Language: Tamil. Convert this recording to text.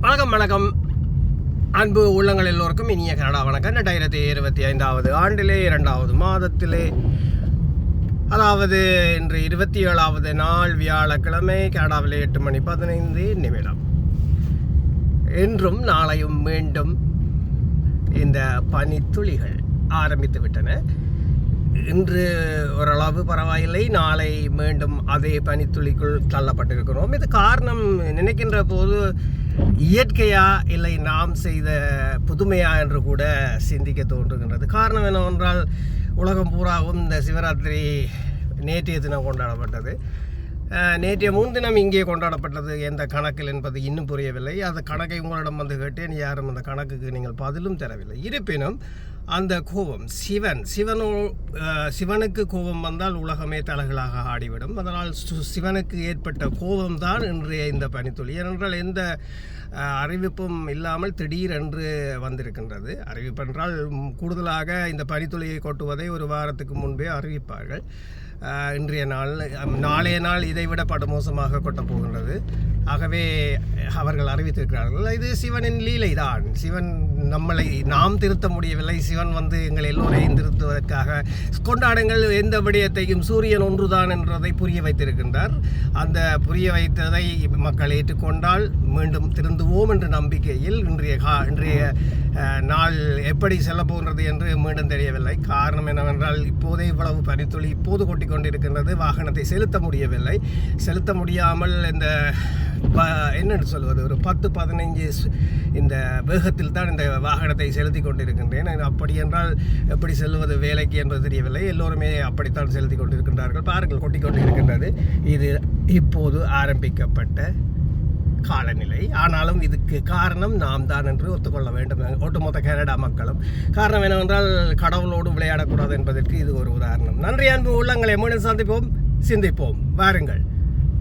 வணக்கம் வணக்கம். அன்பு உள்ளங்கள் எல்லோருக்கும் இனிய கனடா வணக்கம். ரெண்டாயிரத்தி இருபத்தி ஐந்தாவது ஆண்டிலே இரண்டாவது மாதத்திலே. அதாவது இன்று இருபத்தி ஏழாவது நாள் வியாழக்கிழமை கனடாவிலே எட்டு மணி பதினைந்து நிமிடம். இன்றும் நாளையும் மீண்டும் இந்த பனித்துளிகள் ஆரம்பித்து விட்டன. இன்று ஓரளவு பரவாயில்லை. நாளை மீண்டும் அதே பனித்துளிக்குள் தள்ளப்பட்டிருக்கிறோம். இது காரணம் நினைக்கின்ற போது இயற்கையா இல்லை நாம் செய்த புதுமையா என்று கூட சிந்திக்க தோன்றுகின்றது. காரணம் என்னவென்றால் உலகம் பூராவும் இந்த சிவராத்திரி நேற்றைய தினம் கொண்டாடப்பட்டது. நேற்றைய முன்தினம் இங்கே கொண்டாடப்பட்டது எந்த கணக்கில் என்பது இன்னும் புரியவில்லை. அந்த கணக்கை உங்களிடம் வந்து கேட்டேன். யாரும் அந்த கணக்குக்கு நீங்கள் பதிலும் தரவில்லை. இருப்பினும் அந்த கோபம் சிவன் சிவனோ சிவனுக்கு கோபம் வந்தால் உலகமே தலைகளாக ஆடிவிடும். அதனால் சிவனுக்கு ஏற்பட்ட கோபம்தான் இன்றைய இந்த பனித்துளி. ஏனென்றால் எந்த அறிவிப்பும் இல்லாமல் திடீரென்று வந்திருக்கின்றது. அறிவிப்பு என்றால் கூடுதலாக இந்த பனித்துளியை கொட்டுவதை ஒரு வாரத்துக்கு முன்பே அறிவிப்பார்கள். இன்றைய நாள் நாளைய நாள் இதைவிட படுமோசமாக கொட்டப் போகின்றது. ஆகவே அவர்கள் அறிவித்திருக்கிறார்கள். இது சிவனின் லீலை தான் சிவன் நம்மளை நாம் திருத்த முடியவில்லை. சிவன் வந்து எங்கள் எல்லோரையும் திருத்துவதற்காக கொண்டாடுங்கள். எந்த விடயத்தையும் சூரியன் ஒன்றுதான் என்றதை புரிய வைத்திருக்கின்றார். அந்த புரிய வைத்ததை மக்கள் ஏற்றுக்கொண்டால் மீண்டும் திருந்துவோம் என்ற நம்பிக்கையில் இன்றைய கா இன்றைய நாள் எப்படி செல்ல போகின்றது என்று மீண்டும் தெரியவில்லை. காரணம் என்னவென்றால் இப்போதே இவ்வளவு பனித்துளி இப்போது கொட்டிக்கொண்டிருக்கின்றது. வாகனத்தை செலுத்த முடியவில்லை. செலுத்த முடியாமல் இந்த ப- என்னென்னு சொல்வது? ஒரு பத்து பதினைஞ்சு இந்த வேகத்தில் தான் இந்த வாகனத்தை செலுத்தி கொண்டிருக்கின்றேன். அப்படி என்றால் எப்படி செல்வது வேலைக்கு என்பது தெரியவில்லை. எல்லோருமே அப்படித்தான் செலுத்தி கொண்டிருக்கின்றார்கள். பாருங்கள் கொட்டிக் கொண்டிருக்கின்றது. இது இப்போது ஆரம்பிக்கப்பட்ட காலநிலை. ஆனாலும் இதுக்கு காரணம் நாம் தான் என்று ஒத்துக்கொள்ள வேண்டும். ஒட்டுமொத்த கனடா மக்களும். காரணம் என்னவென்றால் கடவுளோடு விளையாடக்கூடாது என்பதற்கு இது ஒரு உதாரணம். நன்றி அன்பு உள்ளங்களை மீண்டும் சந்திப்போம் சிந்திப்போம். வாருங்கள்.